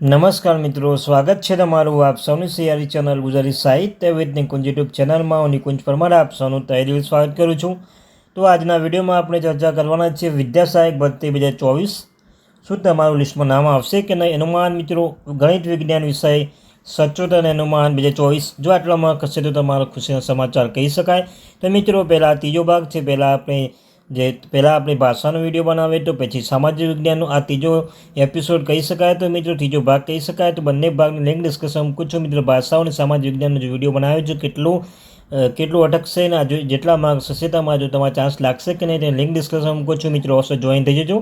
નમસ્કાર મિત્રો, સ્વાગત છે તમારું આપ સૌની સિયારી ચેનલ ગુજરાતી સાહિત્ય વિદ નિકુંજ યુટ્યુબ ચેનલમાં. હું નિકુંજ પરમાર, આપ સૌનું તહેદિલ સ્વાગત કરું છું. તો આજના વિડીયોમાં આપણે ચર્ચા કરવાના છે વિદ્યા સહાયક ભરતી બે હજાર ચોવીસ. શું તમારું લિસ્ટમાં નામ આવશે કે નહીં? અનુમાન મિત્રો, ગણિત વિજ્ઞાન વિષય, સચોટ અને અનુમાન બે હજાર ચોવીસ. જો આટલામાં કશે તો તમારો ખુશીના સમાચાર કહી શકાય. તો મિત્રો, પહેલાં ત્રીજો ભાગ છે. પહેલાં આપણે જે પહેલાં આપણે ભાષાનો વીડિયો બનાવે તો પછી સામાજિક વિજ્ઞાનનો આ ત્રીજો એપિસોડ કહી શકાય તો મિત્રો ત્રીજો ભાગ કહી શકાય. તો બંને ભાગની લિંક ડિસ્કશન મૂકું છું મિત્રો ભાષાઓ અને સામાજિક વિજ્ઞાનનો જે વીડિયો બનાવ્યો છે, કેટલું કેટલું અટકશે ને જો જેટલા માર્ક્સ હશે તમારા જો તમારા ચાન્સ લાગશે કે નહીં તે લિંક ડિસ્કશન મૂકું છું મિત્રો. અવશ્ય જોઈન થઈ જજો.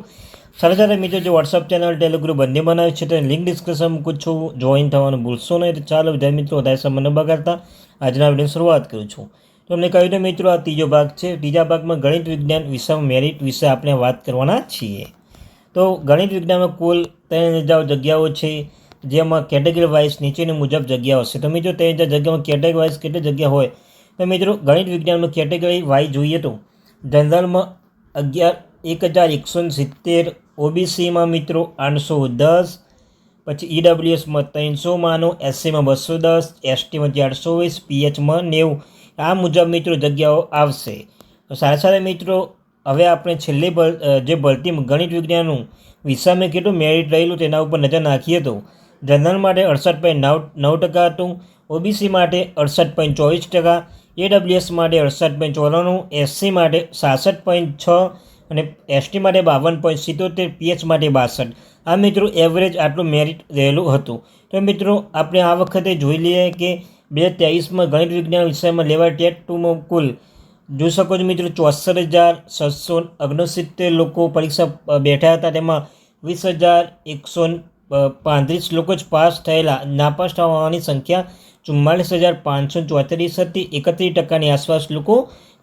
સાથે સાથે મિત્રો જો વોટ્સઅપ ચેનલ ટેલિગ્રુપ બંને બનાવ્યું છે તે લિંક ડિસ્કશન મૂકું છું જોઈન થવાનું ભૂલશો નહીં. તો ચાલો વિદ્યાર્થી મિત્રો વધારે સમય ન બગાડતા. આજના વીડિયો શરૂઆત કરું છું. તો અમને કહ્યું તો મિત્રો, આ ત્રીજો ભાગ છે. ત્રીજા ભાગમાં ગણિત વિજ્ઞાન વિષયમાં મેરિટ વિશે આપણે વાત કરવાના છીએ. તો ગણિત વિજ્ઞાનમાં કુલ ત્રણ હજાર જગ્યાઓ છે, જેમાં કેટેગરી વાઇઝ નીચેની મુજબ જગ્યાઓ છે. તો મિત્રો, ત્રણ હજાર જગ્યામાં કેટેગરી વાઇઝ કેટલી જગ્યા હોય? તો મિત્રો, ગણિત વિજ્ઞાનમાં કેટેગરી વાઇઝ જોઈએ તો, જનરલમાં અગિયાર, એક હજાર એકસો ને સિત્તેર, ઓબીસીમાં મિત્રો આઠસો દસ, પછી ઈડબ્લ્યુએસમાં ત્રણસોમાંનો એસસીમાં બસો દસ એસટીમાં ચારસો વીસ, પીએચમાં નેવું આ મુજબ મિત્રો જગ્યાઓ આવશે. તો સાથે સાથે મિત્રો, હવે આપણે છેલ્લી જે ભરતી ગણિત વિજ્ઞાનનું વિષયમાં કેટલું મેરિટ રહેલું તેના ઉપર નજર નાખીએ તો જનરલ માટે અડસઠ પોઈન્ટ નવ નવ ટકા હતું ઓબીસી માટે અડસઠ પોઈન્ટ ચોવીસ ટકા એડબ્લ્યુએસ માટે અડસઠ પોઈન્ટ ચોરાણું એસસી માટે સાસઠ પોઈન્ટ છ અને એસટી માટે બાવન પોઈન્ટ સિત્તોતેર પીએચ માટે બાસઠ. આ મિત્રો એવરેજ આટલું મેરિટ રહેલું હતું. તો મિત્રો, આપણે આ વખતે જોઈ લઈએ કે બે હજાર ત્રેવીસમાં ગણિત વિજ્ઞાન વિષયમાં લેવાય ટેટ ટુમાં કુલ, જોઈ શકો છો મિત્રો, ચોસઠ હજાર છસો ઓગણસિત્તેર લોકો પરીક્ષા બેઠા હતા. તેમાં વીસ હજાર એકસો પાંત્રીસ લોકો જ પાસ થયેલા. નાપાસ થવાની સંખ્યા ચુમ્માલીસ હજાર પાંચસો ચોત્રીસ હતી. એકત્રીસ ટકાની આસપાસ લોકો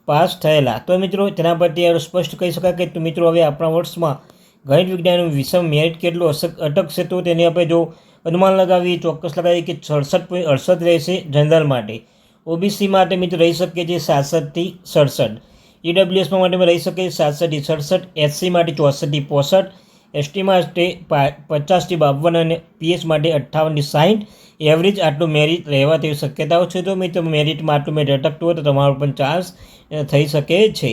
પાસ થયેલા. તો મિત્રો, તેના પરથી સ્પષ્ટ કહી શકાય કે મિત્રો, હવે આપણા વર્ષમાં ગણિત વિજ્ઞાન વિષમ મેરિટ કેટલું અટકશે તો તેને આપણે જો અનુમાન લગાવીએ, ચોક્કસ લગાવીએ કે સડસઠ પોઈન્ટ અડસઠ રહેશે જનરલ માટે. ઓબીસી માટે મિત્રો રહી શકે છે સાતસઠથી સડસઠ. ઈડબ્લ્યુએસમાં માટે રહી શકે સાતસઠથી સડસઠ. એસસી માટે ચોસઠથી પોસઠ. એસટી માટે પચાસથી બાવન અને પીએસ માટે અઠ્ઠાવનથી સાઠ એવરેજ આટલું મેરિટ રહેવા તેવી શક્યતાઓ છે તો મિત્રો મેરિટમાં આટલું મેરિટ અટકતું હોય તો તમારો પણ ચાન્સ થઈ શકે છે.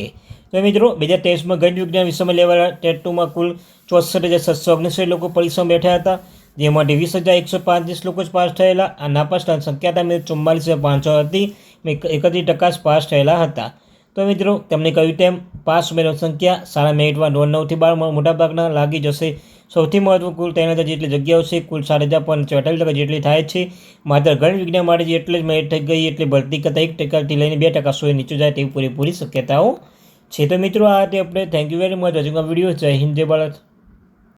તો મિત્રો બે હજાર તેવીસમાં ગણિત વિજ્ઞાન વિષયમાં લેવાયેલા ટેટ ટુમાં કુલ ચોસઠ હજાર સાતસો ઓગણીસો લોકો પરીક્ષામાં બેઠા હતા. જેમાંથી વીસ હજાર એકસો પાંત્રીસ લોકો જ પાસ થયેલા. આ નાપાસના સંખ્યા તમે ચુમ્માલીસ હજાર પાંચસો હતી એક- એકત્રીસ ટકા જ પાસ થયેલા હતા. તો મિત્રો, તમને કહ્યું તેમ, પાસ ઉમેરવાની સંખ્યા સારા મેરિટમાં નોન નવથી બાર મોટાભાગના લાગી જશે. સૌથી મહત્વ કુલ ત્રણ હજાર જેટલી જગ્યાઓ છે, કુલ સાત હજાર પણ ચોટાલીસ ટકા જેટલી થાય છે. માત્ર ગણિત વિજ્ઞાન માટે જેટલી જ મેરિટ થઈ ગઈ, એટલે ભરતી કરતાં એક ટકાથી લઈને બે ટકા સુધી નીચું જાય તેવી પૂરેપૂરી શક્યતાઓ છે. તો મિત્રો, આ તે આપણે થેન્ક યુ વેરી મચ હજુ વીડિયો જય હિન્દ, જય ભારત.